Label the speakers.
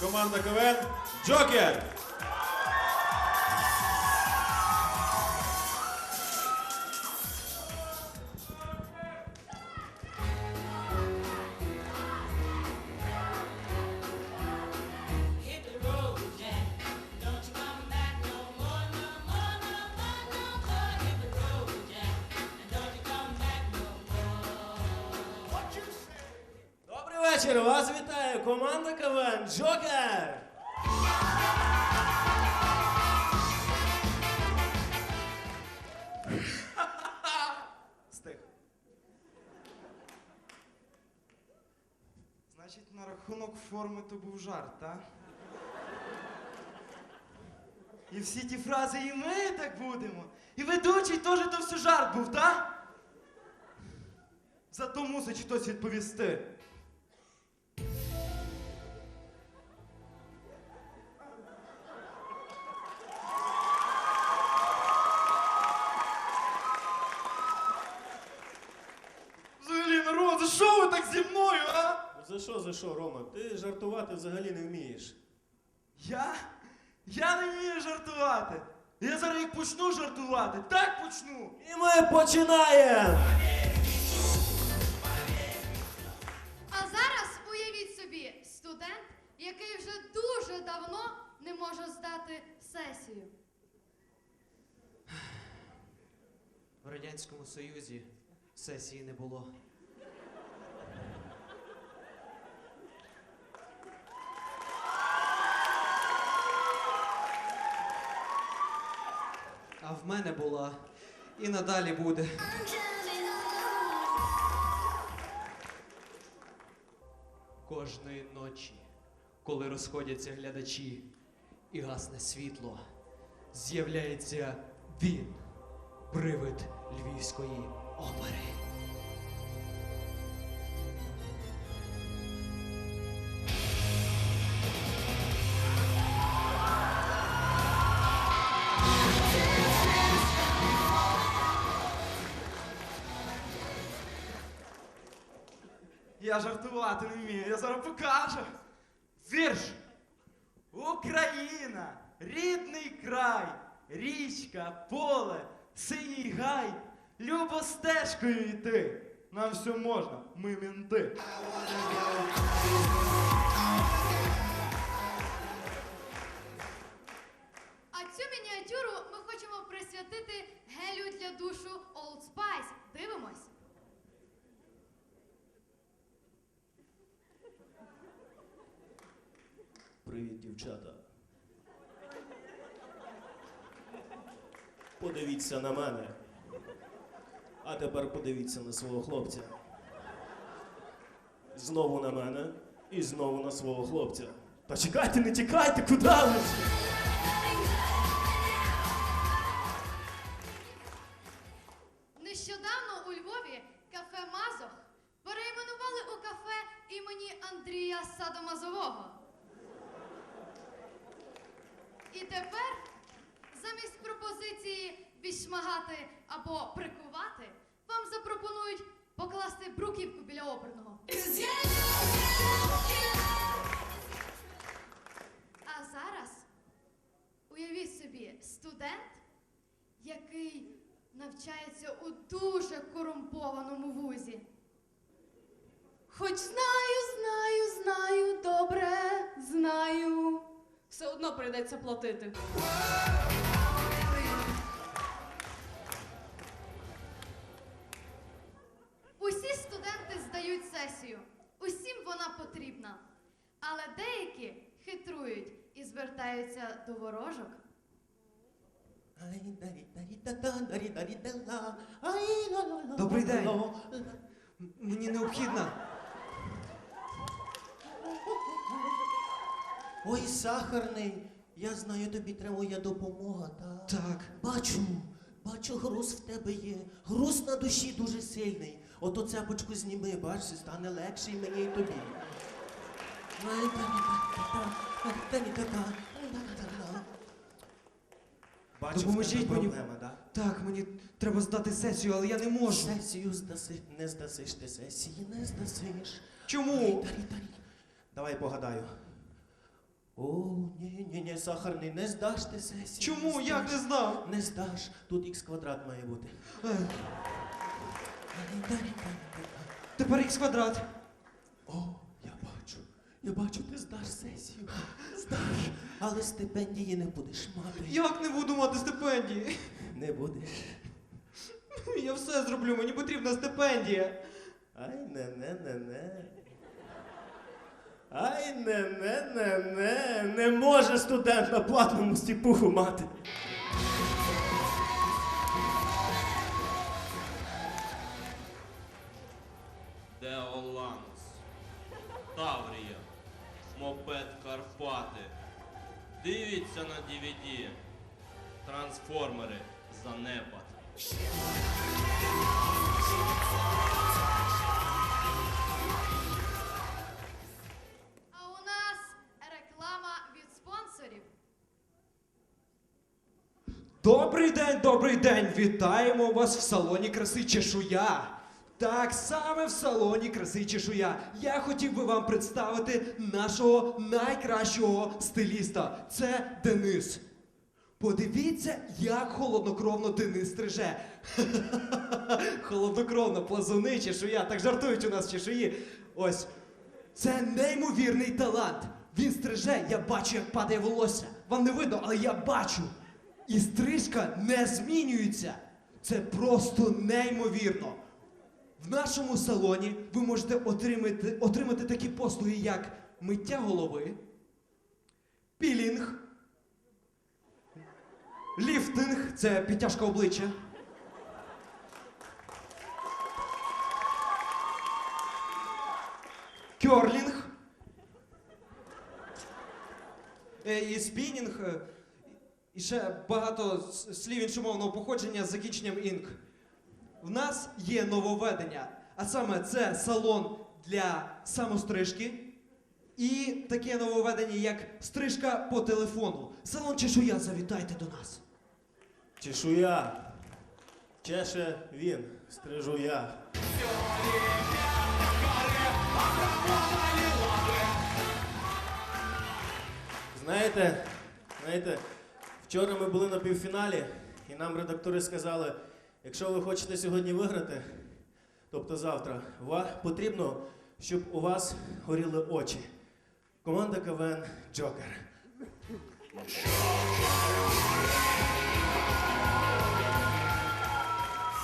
Speaker 1: команда КВН Джокер. Вечір! Вас вітає команда КВН Джокер.
Speaker 2: Стих. Значить, на рахунок форми то був жарт, так? І всі ті фрази, і ми так будемо. І ведучий теж то все жарт був, так? Зато мусить хтось відповісти. Народ, за що ви так зі мною, а?
Speaker 1: За що, за що, Рома? Ти жартувати взагалі не вмієш.
Speaker 2: Я? Я не вмію жартувати. Я зараз як почну жартувати, так почну.
Speaker 1: І ми починаємо!
Speaker 3: А зараз уявіть собі студент, який вже дуже давно не може здати сесію.
Speaker 4: В Радянському Союзі сесії не було. В мене була і надалі буде. Кожної ночі, коли розходяться глядачі і гасне світло, з'являється він, привид львівської опери.
Speaker 2: Я жартувати не вмію, я зараз покажу. Вірш. Україна, рідний край, річка, поле, синій гай, любо стежкою йти. Нам все можна, ми мінти.
Speaker 3: А цю мініатюру ми хочемо присвятити гелю для душу Old Spice. Дивимось.
Speaker 1: Привіт, дівчата. Подивіться на мене. А тепер подивіться на свого хлопця. Знову на мене і знову на свого хлопця. Та чекайте, не тікайте, куди ви?
Speaker 3: Нещодавно у Львові кафе Мазох перейменували у кафе імені Андрія Садомазового. І тепер замість пропозиції відшмагати або прикувати, вам запропонують покласти бруківку біля оперного. А зараз уявіть собі студент, який навчається у дуже корумпованому вузі. Хоч знаю, одно прийдеться платити. Усі студенти здають сесію. Усім вона потрібна. Але деякі хитрують і звертаються до ворожок.
Speaker 4: Добрий день. Мені необхідно.
Speaker 5: Ой, сахарний, я знаю, тобі треба моя допомога, так?
Speaker 4: Так.
Speaker 5: Бачу, бачу, груз в тебе є. Груз на душі дуже сильний. Ото цепочку зніми, бачиш, стане легше і мені, і тобі.
Speaker 1: Бачиш,
Speaker 4: Допоможіть мені.
Speaker 1: проблема, да?
Speaker 4: Так, мені треба здати сесію, але я не можу.
Speaker 5: Сесію здаси, не здасиш ти сесії, не здасиш.
Speaker 4: Чому?
Speaker 5: Тарі, тарі.
Speaker 1: Давай погадаю.
Speaker 5: О, ні, ні, ні, сахарний, не здаш ти сесію.
Speaker 4: Чому? Як не знав?
Speaker 5: Не здаш. Тут х квадрат має бути.
Speaker 4: Е, Тепер х квадрат.
Speaker 5: О, я бачу. Я бачу, ти здаш сесію. Здаш. Але стипендії не будеш мати.
Speaker 4: Як не буду мати стипендії?
Speaker 5: Не будеш.
Speaker 4: Я все зроблю, мені потрібна стипендія.
Speaker 1: Ай, не, не, не, не. Ай, не, не, не, не. Не може студент на платному стіпуху мати.
Speaker 6: Деоланс, Таврія, Мопед Карпати. Дивіться на DVD. Трансформери Занепад.
Speaker 4: Добрий день, добрий день! Вітаємо вас в салоні краси Чешуя. Так саме в салоні краси Чешуя. Я хотів би вам представити нашого найкращого стиліста. Це Денис. Подивіться, як холоднокровно Денис стриже. Холоднокровно, плазуни, чешуя. Так жартують у нас чешуї. Ось. Це неймовірний талант. Він стриже, я бачу, як падає волосся. Вам не видно, але я бачу. І стрижка не змінюється. Це просто неймовірно. В нашому салоні ви можете отримати, отримати такі послуги, як миття голови, пілінг, ліфтинг це підтяжка обличчя. Кьорлінг. Е, І спінінг. І ще багато слів іншомовного походження з закінченням інг. В нас є нововведення, а саме це салон для самострижки і таке нововведення, як стрижка по телефону. Салон чешуя, завітайте до нас.
Speaker 1: Чешуя. Чеше він, стрижу я. Знаєте, знаєте, вчора ми були на півфіналі, і нам редактори сказали, якщо ви хочете сьогодні виграти, тобто завтра, вам потрібно, щоб у вас горіли очі. Команда КВН Джокер.